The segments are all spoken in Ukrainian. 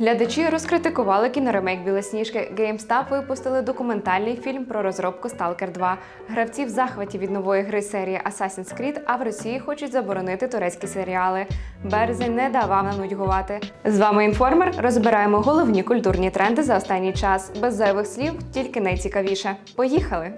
Глядачі розкритикували кіноремейк Білосніжки. GameStop випустили документальний фільм про розробку Stalker 2. Гравці в захваті від нової гри серії Assassin's Creed, а в Росії хочуть заборонити турецькі серіали. Березень не давав нам нудьгувати. З вами інформер. Розбираємо головні культурні тренди за останній час. Без зайвих слів, тільки найцікавіше. Поїхали!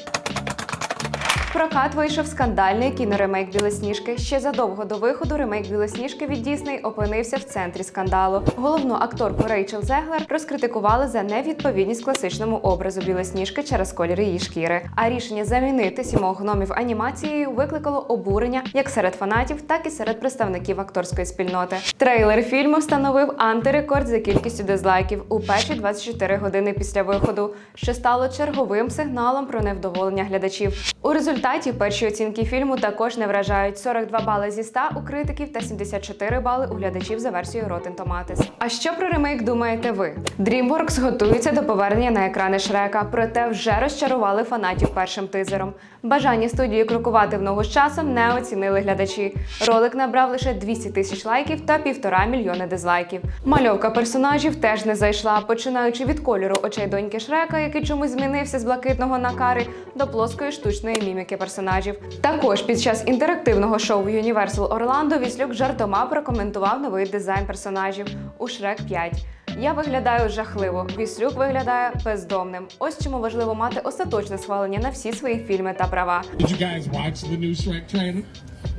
В прокат вийшов скандальний кіноремейк Білосніжки. Ще задовго до виходу ремейк Білосніжки від Дісней опинився в центрі скандалу. Головну акторку Рейчел Зеглер розкритикували за невідповідність класичному образу Білосніжки через колір її шкіри. А рішення замінити сімох гномів анімацією викликало обурення як серед фанатів, так і серед представників акторської спільноти. Трейлер фільму встановив антирекорд за кількістю дизлайків у перші 24 години після виходу, що стало черговим сигналом про невдоволення глядачів. У результаті перші оцінки фільму також не вражають 42 бали зі 100 у критиків та 74 бали у глядачів за версією Rotten Tomatoes. А що про ремейк думаєте ви? DreamWorks готується до повернення на екрани Шрека, проте вже розчарували фанатів першим тизером. Бажання студії крокувати в ногу з часом не оцінили глядачі. Ролик набрав лише 200 тисяч лайків та півтора мільйони дизлайків. Мальовка персонажів теж не зайшла, починаючи від кольору очей доньки Шрека, який чомусь змінився з блакитного на кари, до плоскої штучної міміки персонажів. Також під час інтерактивного шоу Universal Orlando Віслюк жартома прокоментував новий дизайн персонажів у Шрек 5. Я виглядаю жахливо. Віслюк виглядає бездомним. Ось чому важливо мати остаточне схвалення на всі свої фільми та права. Did you guys watch the new Shrek trailer?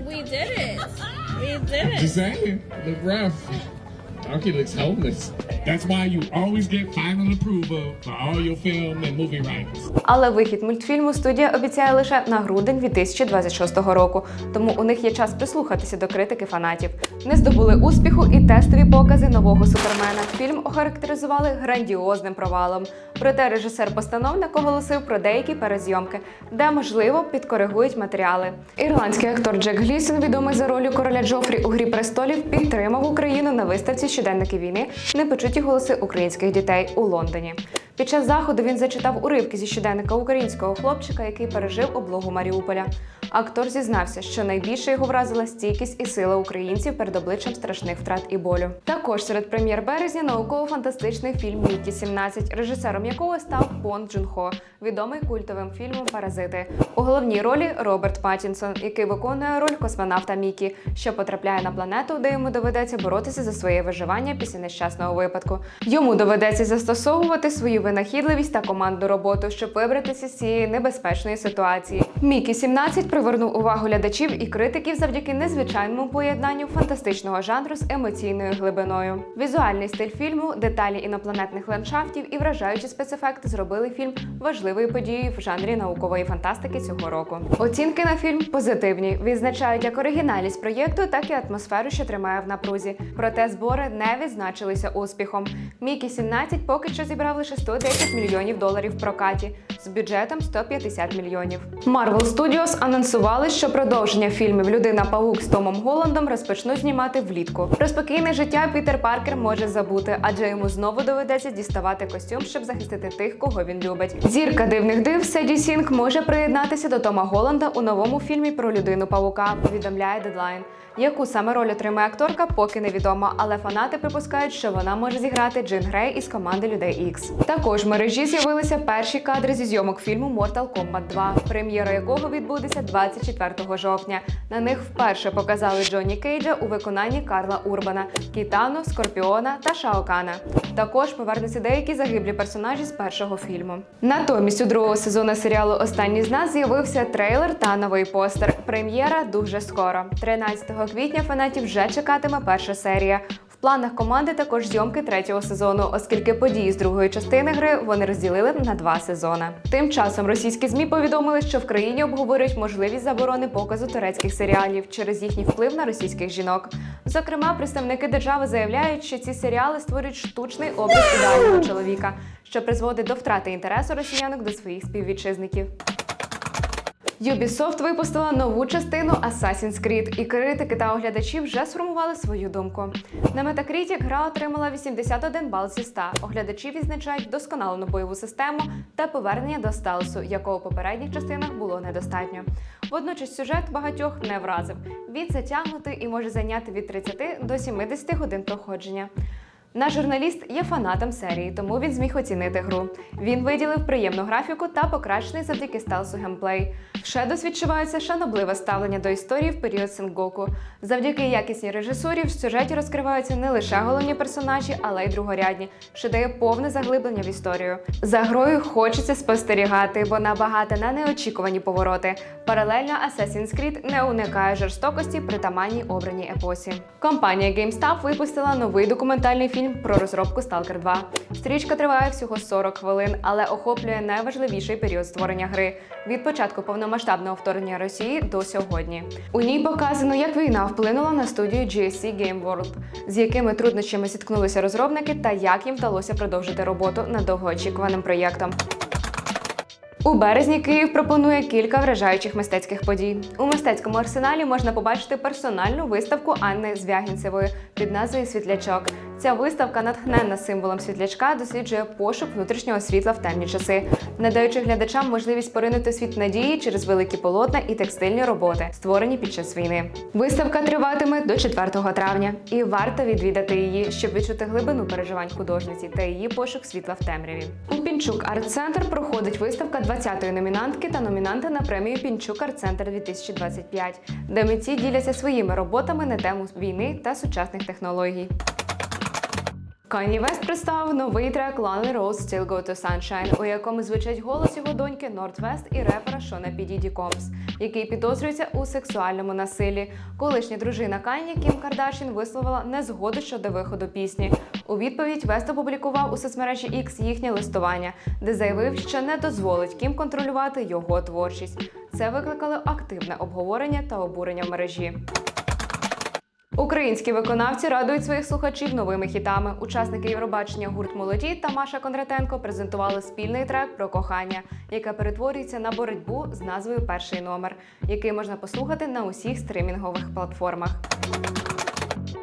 We did it. We did Just saying, look rough. Donkey looks homeless. That's why you always get final approval for all your film and movie rights. Але вихід мультфільму студія обіцяє лише на грудень 2026 року, тому у них є час прислухатися до критики фанатів. Не здобули успіху і тестові покази нового супермена. Фільм охарактеризували грандіозним провалом. Проте режисер-постановник оголосив про деякі перезйомки, де можливо підкоригують матеріали. Ірландський актор Джек Глісон, відомий за ролью короля Джофрі у грі престолів, підтримав Україну на виставці щоденники війни непочуті голоси українських дітей у Лондоні. Під час заходу він зачитав уривки зі щоденника українського хлопчика, який пережив облогу Маріуполя. Актор зізнався, що найбільше його вразила стійкість і сила українців перед обличчям страшних втрат і болю. Також серед прем'єр березня науково-фантастичний фільм Мікі 17, режисером якого став Пон Джун Хо, відомий культовим фільмом Паразити. У головній ролі Роберт Паттінсон, який виконує роль космонавта Мікі, що потрапляє на планету, де йому доведеться боротися за своє виживання після нещасного випадку. Йому доведеться застосовувати свою винахідливість та командну роботу, щоб вибратися з цієї небезпечної ситуації. Мікі 17 привернув увагу глядачів і критиків завдяки незвичайному поєднанню фантастичного жанру з емоційною глибиною. Візуальний стиль фільму, деталі інопланетних ландшафтів і вражаючі спецефекти зробили фільм важливою подією в жанрі наукової фантастики цього року. Оцінки на фільм позитивні, відзначають як оригінальність проєкту, так і атмосферу, що тримає в напрузі. Проте збори не відзначилися успіхом. Мікі 17 поки що зібрав лише 110 мільйонів доларів в прокаті з бюджетом 150 мільйонів. Marvel Studios анонсували, що продовження фільмів Людина Павук з Томом Голландом розпочнуть знімати влітку. Про спокійне життя Пітер Паркер може забути, адже йому знову доведеться діставати костюм, щоб захистити тих, кого він любить. Зірка дивних див Седі Сінг може приєднатися до Тома Голланда у новому фільмі про людину павука. Повідомляє Дедлайн. Яку саме роль отримає акторка, поки невідомо, але фанати припускають, що вона може зіграти Джин Грей із команди Людей Ікс. Також в мережі з'явилися перші кадри зі зйомок фільму Mortal Kombat 2, прем'єра якого відбудеться 24 жовтня. На них вперше показали Джонні Кейджа у виконанні Карла Урбана, Кітану, Скорпіона та Шаокана. Також повернуться деякі загиблі персонажі з першого фільму. Натомість у другого сезону серіалу Останній з нас з'явився трейлер та новий постер. Прем'єра дуже скоро. 13 квітня фанатів вже чекатиме перша серія. Планах команди також зйомки третього сезону, оскільки події з другої частини гри вони розділили на два сезони. Тим часом російські змі повідомили, що в країні обговорюють можливість заборони показу турецьких серіалів через їхній вплив на російських жінок. Зокрема, представники держави заявляють, що ці серіали створюють штучний образ ідеального чоловіка, що призводить до втрати інтересу росіянок до своїх співвітчизників. Ubisoft випустила нову частину Assassin's Creed, і критики та оглядачі вже сформували свою думку. На Metacritic гра отримала 81 бал зі 100. Оглядачі відзначають вдосконалену бойову систему та повернення до стелсу, якого в попередніх частинах було недостатньо. Водночас сюжет багатьох не вразив. Він затягнутий і може зайняти від 30 до 70 годин проходження. Наш журналіст є фанатом серії, тому він зміг оцінити гру. Він виділив приємну графіку та покращений завдяки стелсу геймплей. В Shadows відчувається шанобливе ставлення до історії в період Сенгоку. Завдяки якісній режисурі в сюжеті розкриваються не лише головні персонажі, але й другорядні, що дає повне заглиблення в історію. За грою хочеться спостерігати, бо набагато на неочікувані повороти. Паралельно Assassin's Creed не уникає жорстокості притаманній обраній епосі. Компанія GameStop випустила новий документальний фільм про розробку Stalker 2. Стрічка триває всього 40 хвилин, але охоплює найважливіший період створення гри від початку повномасштабного вторгнення Росії до сьогодні. У ній показано, як війна вплинула на студію GSC Game World, з якими труднощами зіткнулися розробники та як їм вдалося продовжити роботу над довгоочікуваним проєктом. У березні Київ пропонує кілька вражаючих мистецьких подій. У мистецькому арсеналі можна побачити персональну виставку Анни Звягінцевої під назвою Світлячок. Ця виставка, натхненна символом світлячка, досліджує пошук внутрішнього світла в темні часи, надаючи глядачам можливість поринути світ надії через великі полотна і текстильні роботи, створені під час війни. Виставка триватиме до 4 травня, і варто відвідати її, щоб відчути глибину переживань художниці та її пошук світла в темряві. У Пінчук Арт-центр проходить виставка 20-ї номінантки та номінанта на премію Пінчук Арт-центр 2025, де митці діляться своїми роботами на тему війни та сучасних технологій. Kanye West представив новий трек Lonely Road Still Go to Sunshine, у якому звучать голос його доньки Northwest і репера Шона Підіді Комс, який підозрюється у сексуальному насиллі. Колишня дружина Кані Кім Кардашін висловила незгоду щодо виходу пісні. У відповідь Вест опублікував у соцмережі X їхнє листування, де заявив, що не дозволить Кім контролювати його творчість. Це викликало активне обговорення та обурення в мережі. Українські виконавці радують своїх слухачів новими хітами. Учасники Євробачення гурт Молоді та Маша Кондратенко презентували спільний трек про кохання, яке перетворюється на боротьбу з назвою Перший номер, який можна послухати на усіх стримінгових платформах.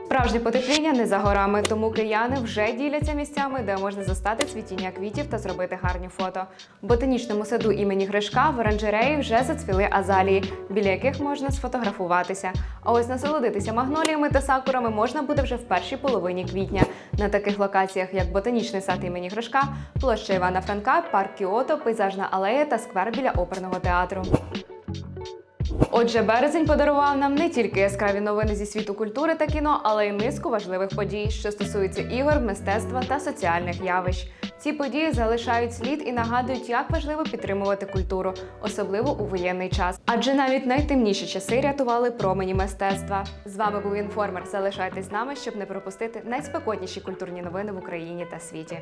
Справжнє потепління не за горами, тому кияни вже діляться місцями, де можна застати цвітіння квітів та зробити гарні фото. В ботанічному саду імені Гришка в оранжереї вже зацвіли азалії, біля яких можна сфотографуватися. А ось насолодитися магноліями та сакурами можна буде вже в першій половині квітня. На таких локаціях, як ботанічний сад імені Гришка, площа Івана Франка, парк Кіото, пейзажна алея та сквер біля оперного театру. Отже, березень подарував нам не тільки яскраві новини зі світу культури та кіно, але й низку важливих подій, що стосуються ігор, мистецтва та соціальних явищ. Ці події залишають слід і нагадують, як важливо підтримувати культуру, особливо у воєнний час. Адже навіть найтемніші часи рятували промені мистецтва. З вами був інформер. Залишайтесь з нами, щоб не пропустити найспекотніші культурні новини в Україні та світі.